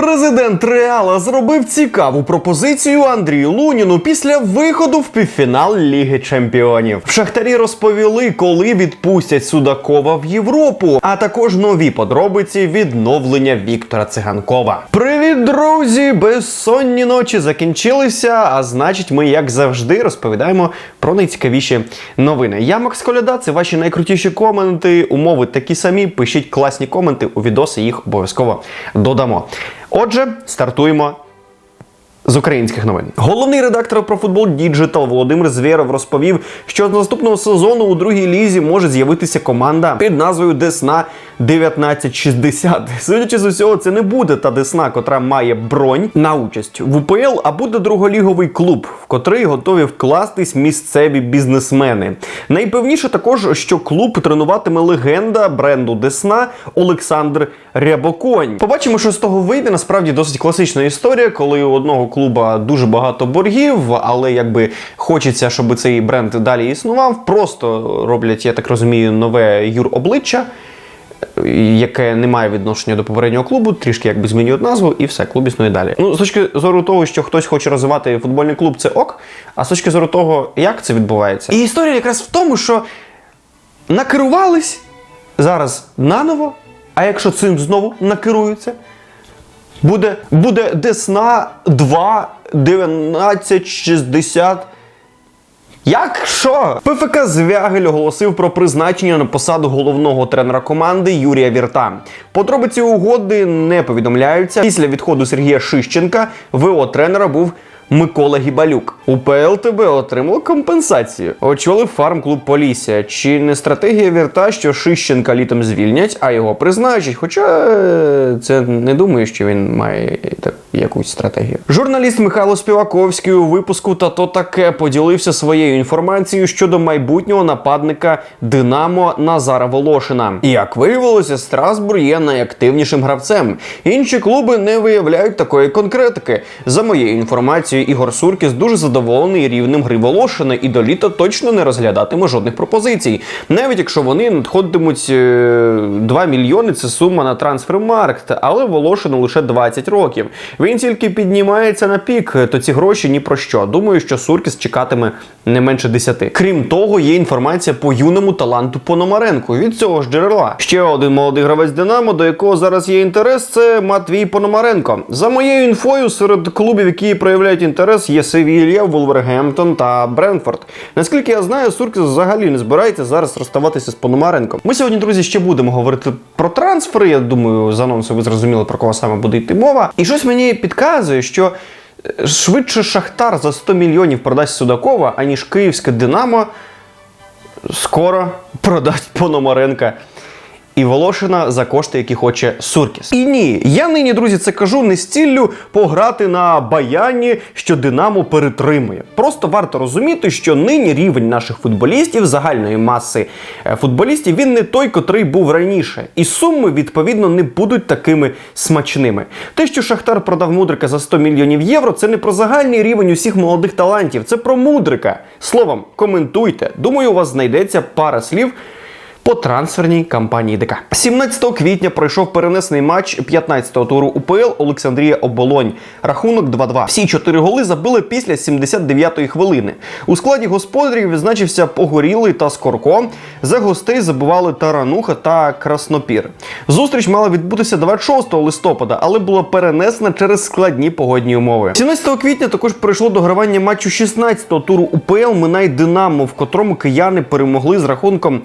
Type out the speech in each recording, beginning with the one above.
Президент Реала зробив цікаву пропозицію Андрію Луніну після виходу в півфінал Ліги Чемпіонів. В Шахтарі розповіли, коли відпустять Судакова в Європу, а також нові подробиці відновлення Віктора Циганкова. Привіт, друзі! Безсонні ночі закінчилися. А значить, ми, як завжди, розповідаємо про найцікавіші новини. Я Макс Коляда, це ваші найкрутіші коменти. Умови такі самі. Пишіть класні коменти у відоси, їх обов'язково додамо. Отже, стартуємо. З українських новин головний редактор про футбол Діджитал Володимир Звєров розповів, що з наступного сезону у другій лізі може з'явитися команда під назвою Десна 1960. Судячи з усього, це не буде та Десна, котра має бронь на участь в УПЛ, а буде друголіговий клуб, в котрий готові вкластись місцеві бізнесмени. Найпевніше також, що клуб тренуватиме легенда бренду Десна Олександр Рябоконь. Побачимо, що з того вийде. Насправді досить класична історія, коли у одного клуба дуже багато боргів, але якби хочеться, щоб цей бренд далі існував. Просто роблять, я так розумію, нове юр-обличчя. Яке не має відношення до попереднього клубу, трішки якби змінюють назву, і все, клуб існує далі. Ну, з точки зору того, що хтось хоче розвивати футбольний клуб, це ок. А з точки зору того, як це відбувається. І історія якраз в тому, що накерувались зараз наново, а якщо цим знову накеруються, буде, буде Десна 2 1960. Як що? ПФК Звягель оголосив про призначення на посаду головного тренера команди Юрія Вірта. Подробиці угоди не повідомляються. Після відходу Сергія Шищенка ВО тренера був Микола Гібалюк. У ПЛТБ отримав компенсацію. Очолив фарм-клуб Полісся. Чи не стратегія Вірта, що Шищенка літом звільнять, а його призначать? Хоча е, це не думаю, що він має так, якусь стратегію. Журналіст Михайло Співаковський у випуску та то таке поділився своєю інформацією щодо майбутнього нападника Динамо Назара Волошина. І як виявилося, Страсбур є найактивнішим гравцем. Інші клуби не виявляють такої конкретики. За моєю інформацією, Ігор Суркіс дуже задоволений рівнем гри Волошина і до літа точно не розглядатиме жодних пропозицій. Навіть якщо вони надходитимуть е, 2 мільйони, це сума на трансфермаркт, але Волошину лише 20 років. Він тільки піднімається на пік, то ці гроші ні про що. Думаю, що Суркіс чекатиме не менше 10. Крім того, є інформація по юному таланту Пономаренку від цього ж джерела. Ще один молодий гравець Динамо, до якого зараз є інтерес, це Матвій Пономаренко. За моєю інфою, серед клубів, які проявляють інтерес, є Вулвергемптон та Бренфорд. Наскільки я знаю, Суркіс взагалі не збирається зараз розставатися з Пономаренком. Ми сьогодні, друзі, ще будемо говорити про трансфери. Я думаю, з анонсу ви зрозуміли про кого саме буде йти мова. І щось мені підказує, що е, швидше Шахтар за 100 мільйонів продасть Судакова, аніж Київське Динамо скоро продасть Пономаренка. І Волошина за кошти, які хоче Суркіс. І ні, я нині, друзі, це кажу не з ціллю пограти на баяні, що Динамо перетримує. Просто варто розуміти, що нині рівень наших футболістів, загальної маси е, футболістів, він не той, котрий був раніше. І суми, відповідно, не будуть такими смачними. Те, що Шахтар продав Мудрика за 100 мільйонів євро, це не про загальний рівень усіх молодих талантів, це про Мудрика. Словом, коментуйте. Думаю, у вас знайдеться пара слів по трансферній кампанії ДК. 17 квітня пройшов перенесений матч 15-го туру УПЛ Олександрія Оболонь. Рахунок 2-2. Всі чотири голи забили після 79-ї хвилини. У складі господарів відзначився Погорілий та Скорко. За гостей забували Тарануха та Краснопір. Зустріч мала відбутися 26 листопада, але була перенесена через складні погодні умови. 17 квітня також прийшло догравання матчу 16-го туру УПЛ Минай Динамо, в котрому кияни перемогли з рахунком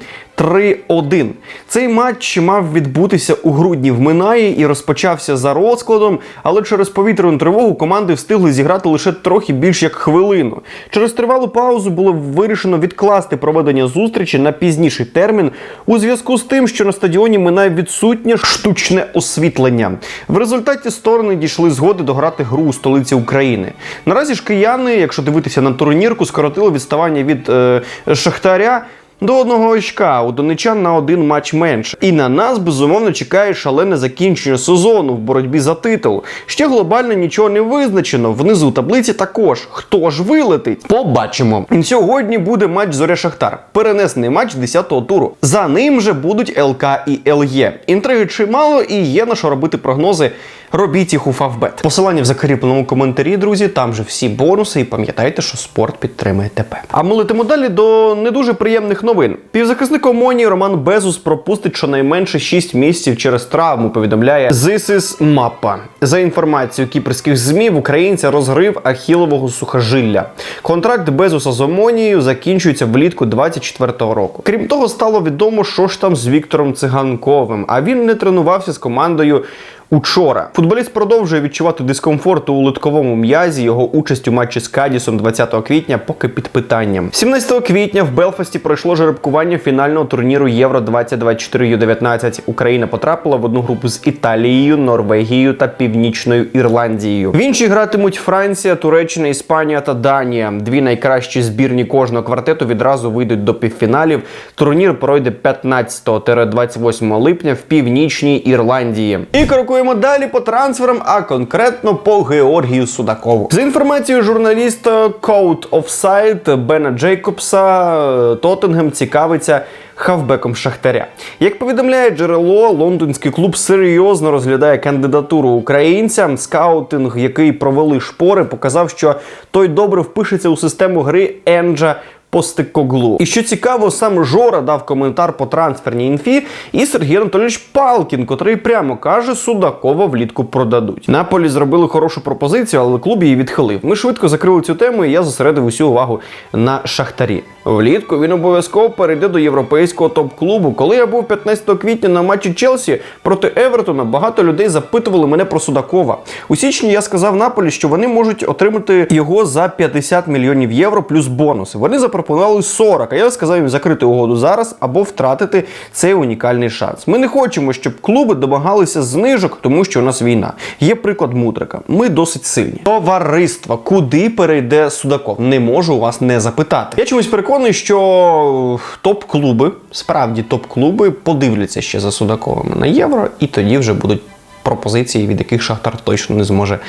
3-1. Цей матч мав відбутися у грудні в Минаї і розпочався за розкладом, але через повітряну тривогу команди встигли зіграти лише трохи більш як хвилину. Через тривалу паузу було вирішено відкласти проведення зустрічі на пізніший термін у зв'язку з тим, що на стадіоні Минай відсутнє штучне освітлення. В результаті сторони дійшли згоди дограти гру у столиці України. Наразі ж кияни, якщо дивитися на турнірку, скоротили відставання від е, Шахтаря. До одного очка у донечан на один матч менше. І на нас безумовно чекає шалене закінчення сезону в боротьбі за титул. Ще глобально нічого не визначено. Внизу таблиці також. Хто ж вилетить? Побачимо. Сьогодні буде матч Зоря Шахтар. Перенесений матч 10-го туру. За ним же будуть ЛК і ЛЄ. Інтриги чимало і є на що робити прогнози робіть їх у Фавбет. Посилання в закріпленому коментарі, друзі. Там же всі бонуси. І пам'ятайте, що спорт підтримує ТП. А ми летимо далі до не дуже приємних новин. Півзахисник Омонії Роман Безус пропустить щонайменше 6 місяців через травму. Повідомляє is Mappa. За інформацією кіпрських змі в українця розгрив ахілового сухожилля. Контракт Безуса з Омонією закінчується влітку 24-го року. Крім того, стало відомо, що ж там з Віктором Циганковим. А він не тренувався з командою. Учора футболіст продовжує відчувати дискомфорт у литковому м'язі. Його участь у матчі з Кадісом 20 квітня поки під питанням. 17 квітня в Белфасті пройшло жеребкування фінального турніру Євро 2024 Ю-19. Україна потрапила в одну групу з Італією, Норвегією та Північною Ірландією. В іншій гратимуть Франція, Туреччина, Іспанія та Данія. Дві найкращі збірні кожного квартету відразу вийдуть до півфіналів. Турнір пройде 15-28 липня в північній Ірландії. І крокуємо далі по трансферам, а конкретно по Георгію Судакову. За інформацією журналіста Code of Sight Бена Джейкобса, Тоттенгем цікавиться. Хавбеком Шахтаря. Як повідомляє джерело, лондонський клуб серйозно розглядає кандидатуру українця. Скаутинг, який провели шпори, показав, що той добре впишеться у систему гри Енджа Постекоглу. І що цікаво, сам Жора дав коментар по трансферній інфі, і Сергій Анатолійович Палкін, котрий прямо каже, Судакова влітку продадуть. Наполі зробили хорошу пропозицію, але клуб її відхилив. Ми швидко закрили цю тему, і я зосередив усю увагу на Шахтарі. Влітку він обов'язково перейде до європейського топ-клубу. Коли я був 15 квітня на матчі Челсі проти Евертона, багато людей запитували мене про Судакова. У січні я сказав Наполі, що вони можуть отримати його за 50 мільйонів євро плюс бонуси. Вони запропонували 40, а я сказав їм закрити угоду зараз або втратити цей унікальний шанс. Ми не хочемо, щоб клуби домагалися знижок, тому що у нас війна. Є приклад Мудрика. Ми досить сильні. Товариство, куди перейде Судаков? Не можу вас не запитати. Я чомусь переконаний, що топ-клуби, справді топ-клуби, подивляться ще за Судаковим на євро, і тоді вже будуть пропозиції, від яких Шахтар точно не зможе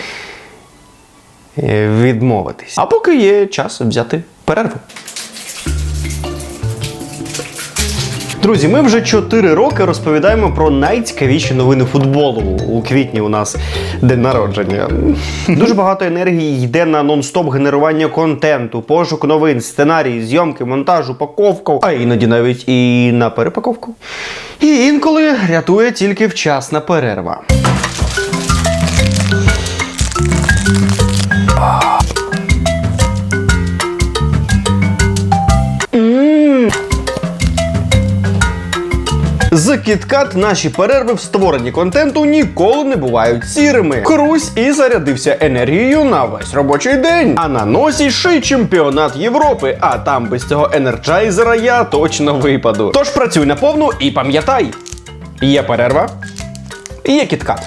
е, відмовитись. А поки є час взяти перерву. Друзі, ми вже 4 роки розповідаємо про найцікавіші новини футболу. У квітні у нас день народження. Дуже багато енергії йде на нон-стоп генерування контенту, пошук новин, сценарій, зйомки, монтаж, упаковку, а іноді навіть і на перепаковку. І інколи рятує тільки вчасна перерва. З KitKat наші перерви в створенні контенту ніколи не бувають сірими. Крусь і зарядився енергією на весь робочий день. А на носі ще й чемпіонат Європи. А там без цього енерджайзера я точно випаду. Тож працюй наповну і пам'ятай: є перерва, є KitKat.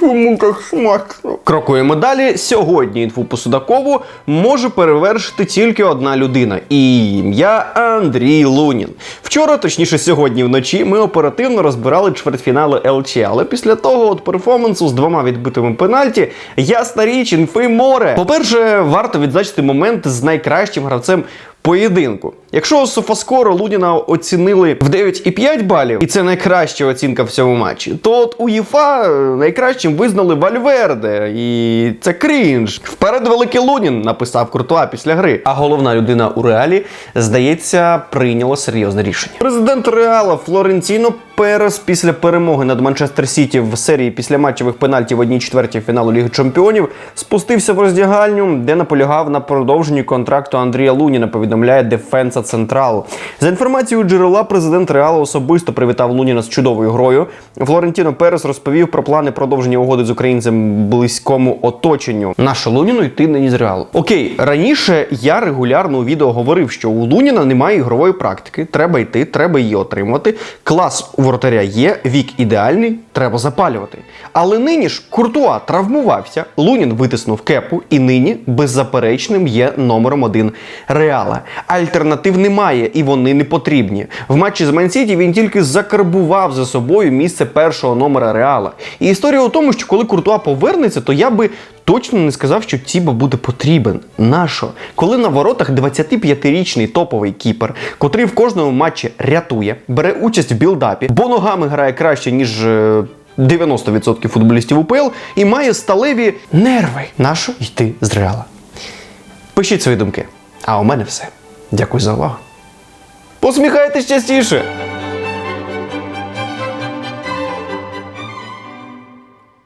Кому так смачно. Крокуємо далі. Сьогодні інфу по Судакову може перевершити тільки одна людина. І ім'я Андрій Лунін. Вчора, точніше, сьогодні вночі, ми оперативно розбирали чвертьфінали ЛЧ, але після того от перформансу з двома відбитими пенальті, ясна річ, інфи море. По-перше, варто відзначити момент з найкращим гравцем. Поєдинку. Якщо Софаскоро Луніна оцінили в 9,5 балів, і це найкраща оцінка в цьому матчі, то от УЄФА найкращим визнали Вальверде, і це крінж. Вперед великий Лунін написав Куртуа після гри. А головна людина у реалі, здається, прийняла серйозне рішення. Президент Реала Флорентіно Перес після перемоги над Манчестер Сіті в серії післяматчевих пенальтів в одній четвертій фіналу Ліги Чемпіонів спустився в роздягальню, де наполягав на продовженні контракту Андрія Луніна. Повідомляє Дефенса Централ. За інформацією джерела, президент Реала особисто привітав Луніна з чудовою грою. Флорентіно Перес розповів про плани продовження угоди з українцем близькому оточенню. Нашу Луніну йти нині з Реалу. Окей, раніше я регулярно у відео говорив, що у Луніна немає ігрової практики. Треба йти, треба її отримувати. Клас у воротаря є, вік ідеальний, треба запалювати. Але нині ж Куртуа травмувався, Лунін витиснув кепу, і нині беззаперечним є номером один Реала. Альтернатив немає, і вони не потрібні. В матчі з Мансіті він тільки закарбував за собою місце першого номера Реала. І історія у тому, що коли Куртуа повернеться, то я би. Точно не сказав, що Тіба буде потрібен. Нащо? Коли на воротах 25-річний топовий кіпер, котрий в кожному матчі рятує, бере участь в білдапі, бо ногами грає краще, ніж. е, 90% футболістів УПЛ і має сталеві нерви. Нащо йти з реала? Пишіть свої думки. А у мене все. Дякую за увагу. Посміхайтесь частіше!